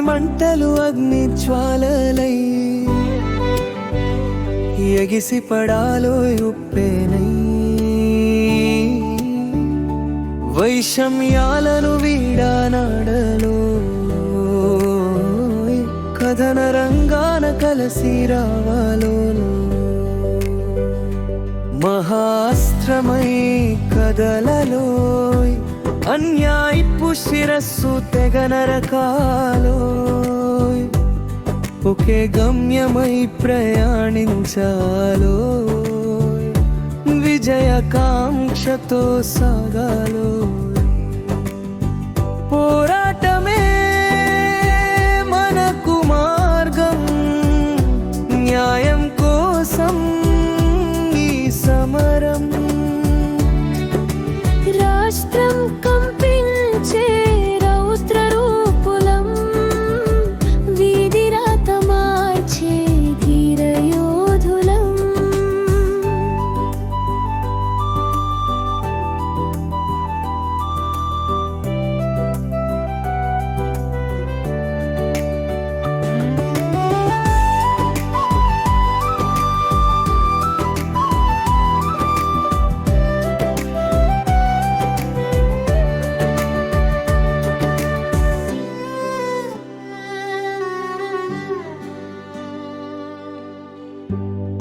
మంటలు అగ్ని జ్వాలలై ఎగిసి పడాలో ఉప్పేనై. వైషమ్యాలను వీడానాడలో కథన రంగాన కలసి రావాలో మహాస్త్రమై కదలలోయ్ అన్యాయిపు శిరస్సు తెగనరకాలో ఒకే గమ్యమై ప్రయాణించాలో విజయకాంక్షతో సాగాలో పోరాటమే మనకు మార్గం న్యాయం కోసం రాష్ట్రం కంపించే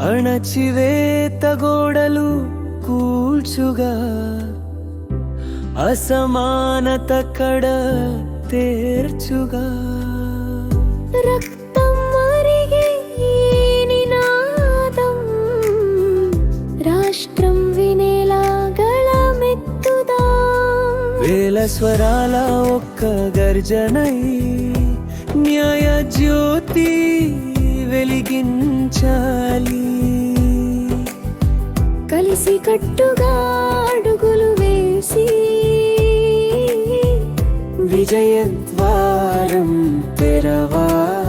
అణచివేత గోడలు కూల్చుగా అసమానత కడ తేర్చుగా. రక్తం మరిగే నినాదం రాష్ట్రం వినేలా గళమెత్తుదా. వేల స్వరాల ఒక్క గర్జనై న్యాయ జ్యోతి వెలిగించాలి. కలిసి కట్టుగా అడుగులు వేసి విజయద్వారం తెరవాలి.